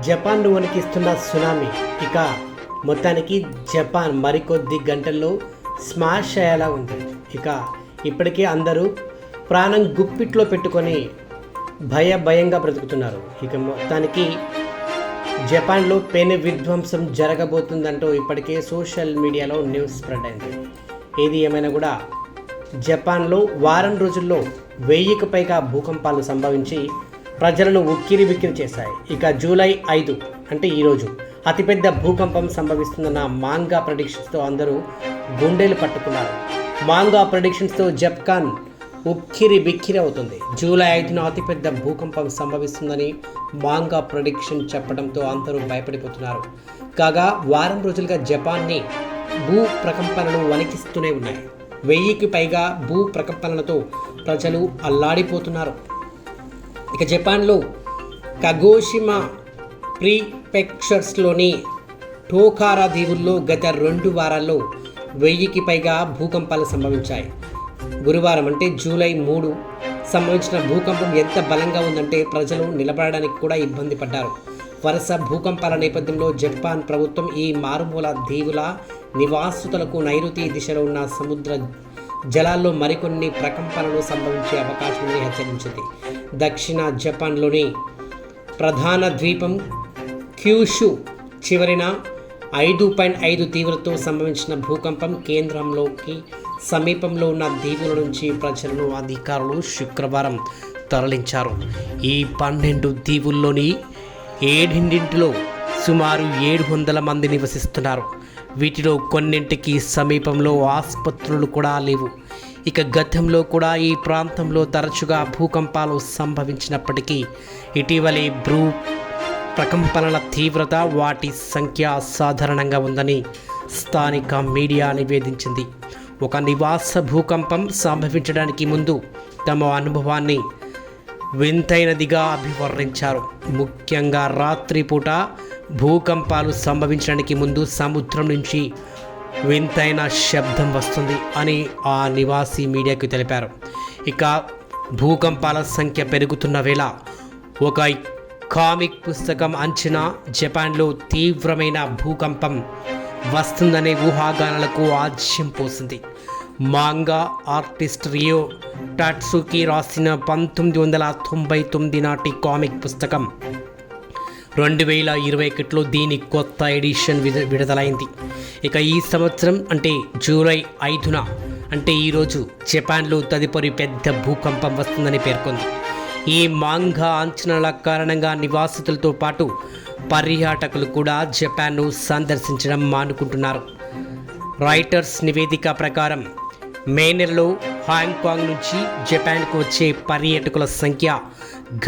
జపాన్ను వణికిస్తున్న tsunami. ఇక మొత్తానికి Japan మరికొద్ది గంటల్లో స్మాష్ అయ్యేలా ఉంది. ఇక ఇప్పటికే అందరూ ప్రాణం గుప్పిట్లో పెట్టుకొని భయ భయంగా బ్రతుకుతున్నారు. ఇక మొత్తానికి జపాన్లో పెను విధ్వంసం జరగబోతుందంటూ ఇప్పటికే సోషల్ మీడియాలో న్యూస్ స్ప్రెడ్ అయింది. ఏది ఏమైనా కూడా జపాన్లో వారం రోజుల్లో వెయ్యికి పైగా భూకంపాలు సంభవించి ప్రజలను ఉక్కిరి బిక్కిరి చేశాయి. ఇక జూలై ఐదు అంటే ఈరోజు అతిపెద్ద భూకంపం సంభవిస్తుందన్న మాంగా ప్రొడిక్షన్స్తో అందరూ గుండెలు పట్టుకున్నారు. మాంగా ప్రొడిక్షన్స్తో జప్కాన్ ఉక్కిరి బిక్కిరి అవుతుంది. జూలై ఐదున అతిపెద్ద భూకంపం సంభవిస్తుందని మాంగా ప్రొడిక్షన్ చెప్పడంతో అందరూ భయపడిపోతున్నారు. కాగా వారం రోజులుగా జపాన్ని భూ ప్రకంపనలు వణికిస్తూనే ఉన్నాయి. వెయ్యికి పైగా భూ ప్రకంపనలతో ప్రజలు అల్లాడిపోతున్నారు. ఇక జపాన్లో కగోషిమా ప్రీపెక్చర్స్లోని టోకారా దీవుల్లో గత రెండు వారాల్లో వెయ్యికి పైగా భూకంపాలు సంభవించాయి. గురువారం అంటే జూలై మూడు సంభవించిన భూకంపం ఎంత బలంగా ఉందంటే ప్రజలు నిలబడడానికి కూడా ఇబ్బంది పడ్డారు. వరుస భూకంపాల నేపథ్యంలో జపాన్ ప్రభుత్వం ఈ మారుమూల దీవుల నివాసితులకు నైరుతి దిశలో ఉన్న సముద్ర జలాల్లో మరికొన్ని ప్రకంపనలు సంభవించే అవకాశం ఉందని హెచ్చరించింది. దక్షిణ జపాన్లోని ప్రధాన ద్వీపం క్యూషు. చివరిన ఐదు పాయింట్ ఐదు తీవ్రతో సంభవించిన భూకంపం కేంద్రంలోకి సమీపంలో ఉన్న దీవుల నుంచి ప్రజలను అధికారులు శుక్రవారం తరలించారు. ఈ పన్నెండు దీవుల్లోని ఏడింటిలో సుమారు ఏడు వందల మంది నివసిస్తున్నారు. వీటిలో కొన్నింటికి సమీపంలో ఆసుపత్రులు కూడా లేవు. ఇక గతంలో కూడా ఈ ప్రాంతంలో తరచుగా భూకంపాలు సంభవించినప్పటికీ ఇటీవలి భ్రూ ప్రకంపనల తీవ్రత వాటి సంఖ్య సాధారణంగా ఉందని స్థానిక మీడియా నివేదించింది. ఒక నివాస భూకంపం సంభవించడానికి ముందు తమ అనుభవాన్ని వింతైనదిగా అభివర్ణించారు. ముఖ్యంగా రాత్రిపూట భూకంపాలు సంభవించడానికి ముందు సముద్రం నుంచి వింతైన శబ్దం వస్తుంది అని ఆ నివాసి మీడియాకు తెలిపారు. ఇక భూకంపాల సంఖ్య పెరుగుతున్న వేళ ఒక కామిక్ పుస్తకం అంచనా జపాన్లో తీవ్రమైన భూకంపం వస్తుందనే ఊహాగానాలకు ఆజ్యం పోసింది. మాంగా ఆర్టిస్ట్ రియో టాట్సుకి రాసిన పంతొమ్మిది వందల తొంభై తొమ్మిది నాటి కామిక్ పుస్తకం. రెండు వేల ఇరవై ఒకటిలో దీని కొత్త ఎడిషన్ విద విడుదలైంది. ఇక ఈ సంవత్సరం అంటే జూలై ఐదున అంటే ఈరోజు జపాన్లో తదుపరి పెద్ద భూకంపం వస్తుందని పేర్కొంది. ఈ మాంగా అంచనాల కారణంగా నివాసితులతో పాటు పర్యాటకులు కూడా జపాన్ను సందర్శించడం మానుకుంటున్నారు. రాయిటర్స్ నివేదిక ప్రకారం మే నెలలో హాంకాంగ్ నుంచి జపాన్కు వచ్చే పర్యాటకుల సంఖ్య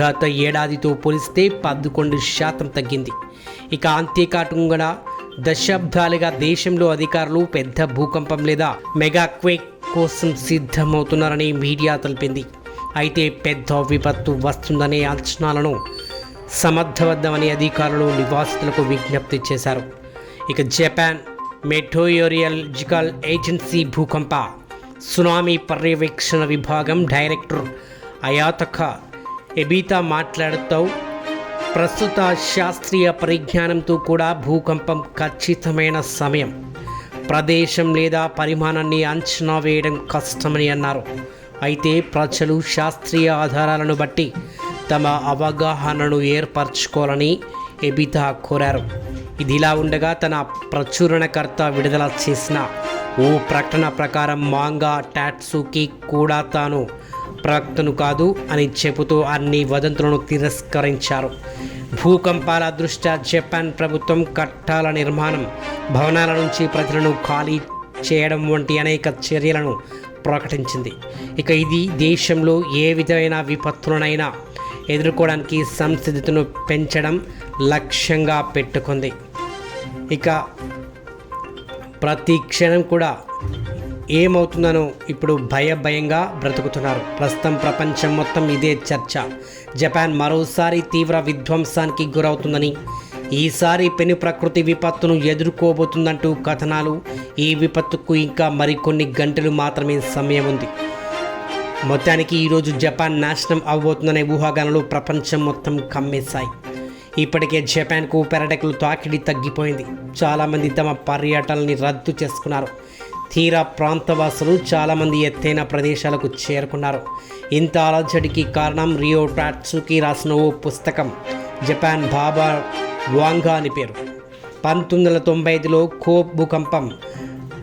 గత ఏడాదితో పోలిస్తే పదకొండు శాతం తగ్గింది. ఇక అంతేకాకుండా దశాబ్దాలుగా దేశంలో అధికారులు పెద్ద భూకంపం లేదా మెగా క్వేక్ కోసం సిద్ధమవుతున్నారని మీడియా తెలిపింది. అయితే పెద్ద విపత్తు వస్తుందనే అంచనాలను సమర్థవద్దమని అధికారులు నివాసితులకు విజ్ఞప్తి చేశారు. ఇక జపాన్ మెట్రోయోరియాలజికల్ ఏజెన్సీ భూకంప సునామీ పర్యవేక్షణ విభాగం డైరెక్టర్ అయాతక ఎబీతా మాట్లాడుతూ ప్రస్తుత శాస్త్రీయ పరిజ్ఞానంతో కూడా భూకంపం ఖచ్చితమైన సమయం. ప్రదేశం లేదా పరిమాణాన్ని అంచనా వేయడం కష్టమని అన్నారు. అయితే ప్రజలు శాస్త్రీయ ఆధారాలను బట్టి తమ అవగాహనను ఏర్పరచుకోవాలని ఎబితా కోరారు. ఇదిలా ఉండగా తన ప్రచురణకర్త విడుదల చేసిన ఓ ప్రకటన ప్రకారం మాంగా టాట్సుకి కూడా తాను ప్రవక్తను కాదు అని చెబుతూ అన్ని వదంతులను తిరస్కరించారు. భూకంపాల దృష్ట్యా జపాన్ ప్రభుత్వం కట్టాల నిర్మాణం భవనాల నుంచి ప్రజలను ఖాళీ చేయడం వంటి అనేక చర్యలను ప్రకటించింది. ఇక ఇది దేశంలో ఏ విధమైన విపత్తులనైనా ఎదుర్కోవడానికి సంసిద్ధతను పెంచడం లక్ష్యంగా పెట్టుకుంది. ఇక ప్రతి క్షణం కూడా ఏమవుతుందనో ఇప్పుడు భయ భయంగా బ్రతుకుతున్నారు. ప్రస్తుతం ప్రపంచం మొత్తం ఇదే చర్చ. జపాన్ మరోసారి తీవ్ర విధ్వంసానికి గురవుతుందని ఈసారి పెను ప్రకృతి విపత్తును ఎదుర్కోబోతుందంటూ కథనాలు ఈ విపత్తుకు ఇంకా మరికొన్ని గంటలు మాత్రమే సమయం ఉంది. మొత్తానికి ఈరోజు జపాన్ నాశనం అవబోతుందనే ఊహాగానాలు ప్రపంచం మొత్తం కమ్మేశాయి. ఇప్పటికే జపాన్కు పర్యాటకులు తాకిడి తగ్గిపోయింది. చాలామంది తమ పర్యటనల్ని రద్దు చేసుకున్నారు. తీర ప్రాంతవాసులు చాలామంది ఎత్తైన ప్రదేశాలకు చేరుకున్నారు. ఇంత అలజడికి కారణం రియో టాట్సుకి రాసిన ఓ పుస్తకం జపాన్ బాబా వాంగా అని పేరు. పంతొమ్మిది వందల తొంభై ఐదులో కోప్ భూకంపం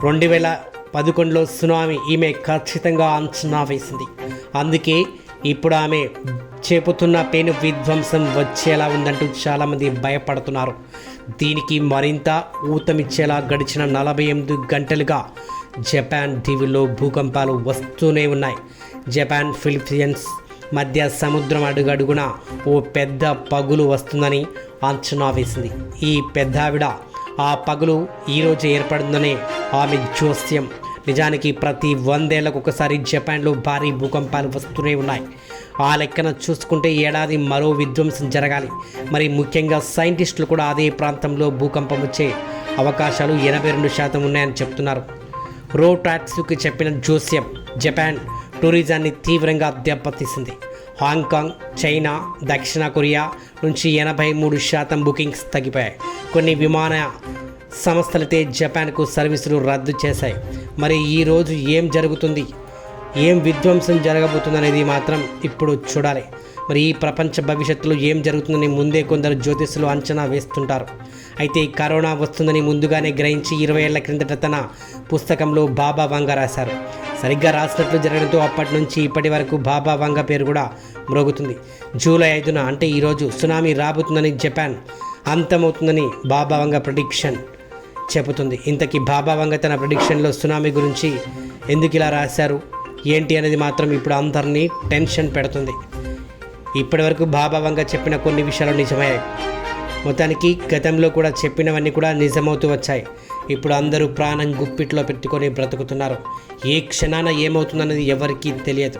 రెండు వేల పదకొండులో సునామీ ఈమె ఖచ్చితంగా అంచనా వేసింది. అందుకే ఇప్పుడు ఆమె చేపుతున్న పేను విధ్వంసం వచ్చేలా ఉందంటూ చాలామంది భయపడుతున్నారు. దీనికి మరింత ఊతమిచ్చేలా గడిచిన నలభై ఎనిమిది గంటలుగా జపాన్ దీవుల్లో భూకంపాలు వస్తూనే ఉన్నాయి. జపాన్ ఫిలిపియన్స్ మధ్య సముద్రం అడుగడుగున ఓ పెద్ద పగులు వస్తుందని అంచనా వేసింది. ఈ పెద్దావిడ ఆ పగులు ఈరోజు ఏర్పడిందనే ఆమె జోస్యం. నిజానికి ప్రతి వందేళ్ళకు ఒకసారి జపాన్లో భారీ భూకంపాలు వస్తూనే ఉన్నాయి. ఆ లెక్కన చూసుకుంటే ఏడాది మరో విధ్వంసం జరగాలి. మరి ముఖ్యంగా సైంటిస్టులు కూడా అదే ప్రాంతంలో భూకంపం వచ్చే అవకాశాలు ఎనభై రెండు శాతం ఉన్నాయని చెప్తున్నారు. రోటాట్సుకు చెప్పిన జోస్యం జపాన్ టూరిజాన్ని తీవ్రంగా దెబ్బతీసింది. హాంకాంగ్ చైనా దక్షిణ కొరియా నుంచి ఎనభై మూడు శాతం బుకింగ్స్ తగ్గిపోయాయి. కొన్ని విమాన సంస్థలైతే జపాన్కు సర్వీసులు రద్దు చేశాయి. మరి ఈరోజు ఏం జరుగుతుంది? ఏం విధ్వంసం జరగబోతుందనేది మాత్రం ఇప్పుడు చూడాలి. మరి ఈ ప్రపంచ భవిష్యత్తులో ఏం జరుగుతుందని ముందే కొందరు జ్యోతిష్యులు అంచనా వేస్తుంటారు. అయితే ఈ కరోనా వస్తుందని ముందుగానే గ్రహించి ఇరవై ఏళ్ళ క్రిందట తన పుస్తకంలో బాబా వంగ రాశారు. సరిగ్గా రాసినట్లు జరగడంతో అప్పటి నుంచి ఇప్పటి వరకు బాబా వంగ పేరు కూడా మ్రోగుతుంది. జూలై ఐదున అంటే ఈరోజు సునామీ రాబోతుందని జపాన్ అంతమవుతుందని బాబా వంగ ప్రొడిక్షన్ చెబుతుంది. ఇంతకీ బాబా వంగ తన ప్రొడిక్షన్లో సునామీ గురించి ఎందుకు ఇలా రాశారు? ఏంటి అనేది మాత్రం ఇప్పుడు అందరినీ టెన్షన్ పెడుతుంది. ఇప్పటివరకు భాభావంగా చెప్పిన కొన్ని విషయాలు నిజమయ్యాయి మొత్తానికి గతంలో కూడా చెప్పినవన్నీ కూడా నిజమవుతూ వచ్చాయి. ఇప్పుడు అందరూ ప్రాణం గుప్పిట్లో పెట్టుకొని బ్రతుకుతున్నారు. ఏ క్షణాన ఏమవుతుందన్నది ఎవరికీ తెలియదు.